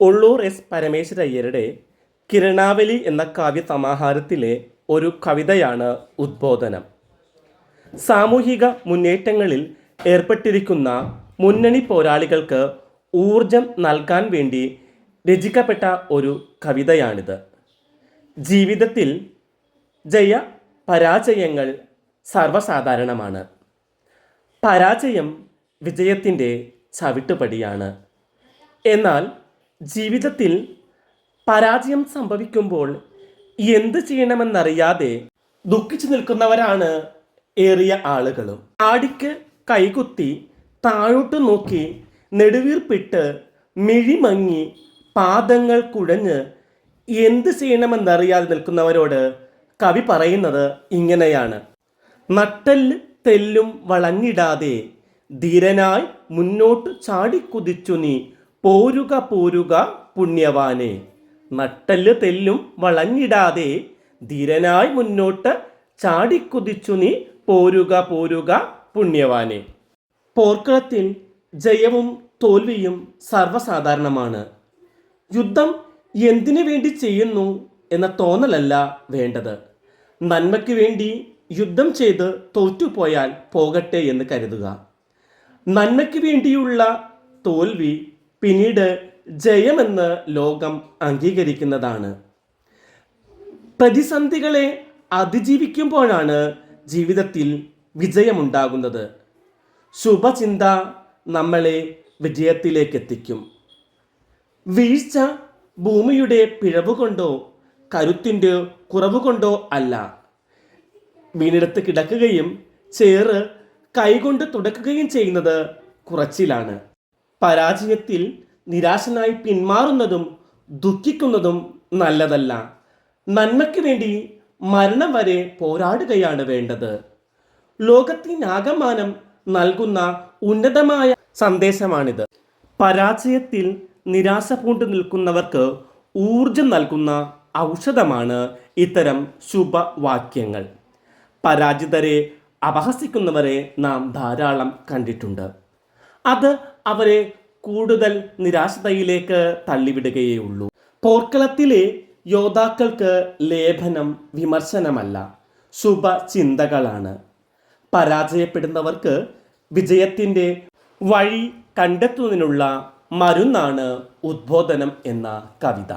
Ulloor S പരമേശ്വരയ്യരുടെ കിരണാവലി എന്ന കാവ്യ സമാഹാരത്തിലെ ഒരു കവിതയാണ് ഉദ്ബോധനം. സാമൂഹിക മുന്നേറ്റങ്ങളിൽ ഏർപ്പെട്ടിരിക്കുന്ന മുന്നണി പോരാളികൾക്ക് ഊർജം നൽകാൻ വേണ്ടി രചിക്കപ്പെട്ട ഒരു കവിതയാണിത്. ജീവിതത്തിൽ ജയ പരാജയങ്ങൾ സർവസാധാരണമാണ്. പരാജയം വിജയത്തിന്റെ ചവിട്ടുപടിയാണ്. എന്നാൽ ജീവിതത്തിൽ പരാജയം സംഭവിക്കുമ്പോൾ എന്ത് ചെയ്യണമെന്നറിയാതെ ദുഃഖിച്ചു നിൽക്കുന്നവരാണ് ഏറിയ ആളുകളും. ആടിക്ക് കൈകുത്തി താഴോട്ട് നോക്കി നെടുവീർപ്പിട്ട് മിഴിമങ്ങി പാദങ്ങൾ കുഴഞ്ഞ് എന്ത് ചെയ്യണമെന്നറിയാതെ നിൽക്കുന്നവരോട് കവി പറയുന്നത് ഇങ്ങനെയാണ്. നട്ടൽ തെല്ലും വളഞ്ഞിടാതെ ധീരനായി മുന്നോട്ട് ചാടിക്കുതിച്ചു നീ പോരുക പോരുക പുണ്യവാനെ. നട്ടൽ തെല്ലും വളഞ്ഞിടാതെ ധീരനായി മുന്നോട്ട് ചാടിക്കുതിച്ചു നീ പോരുക പോരുക പുണ്യവാനെ. പോർക്കളത്തിൽ ജയവും തോൽവിയും സർവസാധാരണമാണ്. യുദ്ധം എന്തിനു വേണ്ടി ചെയ്യുന്നു എന്ന തോന്നലല്ല വേണ്ടത്. നന്മയ്ക്ക് വേണ്ടി യുദ്ധം ചെയ്ത് തോറ്റുപോയാൽ പോകട്ടെ എന്ന് കരുതുക. നന്മയ്ക്ക് വേണ്ടിയുള്ള തോൽവി പിന്നീട് ജയമെന്ന് ലോകം അംഗീകരിക്കുന്നതാണ്. പ്രതിസന്ധികളെ അതിജീവിക്കുമ്പോഴാണ് ജീവിതത്തിൽ വിജയമുണ്ടാകുന്നത്. ശുഭചിന്ത നമ്മളെ വിജയത്തിലേക്ക് എത്തിക്കും വീഴ്ച ഭൂമിയുടെ പിഴവ് കൊണ്ടോ കരുത്തിന്റെ കുറവ് കൊണ്ടോ അല്ല. വീണെടുത്ത് കിടക്കുകയും ചേറ് കൈകൊണ്ട് തുടക്കുകയും ചെയ്യുന്നത് കുറച്ചിലാണ്. പരാജയത്തിൽ നിരാശനായി പിന്മാറുന്നതും ദുഃഖിക്കുന്നതും നല്ലതല്ല. നന്മയ്ക്ക് വേണ്ടി മരണം വരെ പോരാടുകയാണ് വേണ്ടത്. ലോകത്തിനാകമാനം നൽകുന്ന ഉന്നതമായ സന്ദേശമാണിത്. പരാജയത്തിൽ നിരാശ പൂണ്ടു നിൽക്കുന്നവർക്ക് ഊർജം നൽകുന്ന ഔഷധമാണ് ഇത്തരം ശുഭവാക്യങ്ങൾ. പരാജിതരെ അപഹസിക്കുന്നവരെ നാം ധാരാളം കണ്ടിട്ടുണ്ട്. അത് അവരെ കൂടുതൽ നിരാശതയിലേക്ക് തള്ളിവിടുകയേ ഉള്ളൂ പോർക്കളത്തിലെ യോദ്ധാക്കൾക്ക് ലേഖനം വിമർശനമല്ല ശുഭചിന്തകളാണ്. പരാജയപ്പെടുന്നവർക്ക് വിജയത്തിന്റെ വഴി കണ്ടെത്തുന്നതിനുള്ള മരുന്നാണ് ഉദ്ബോധനം എന്ന കവിത.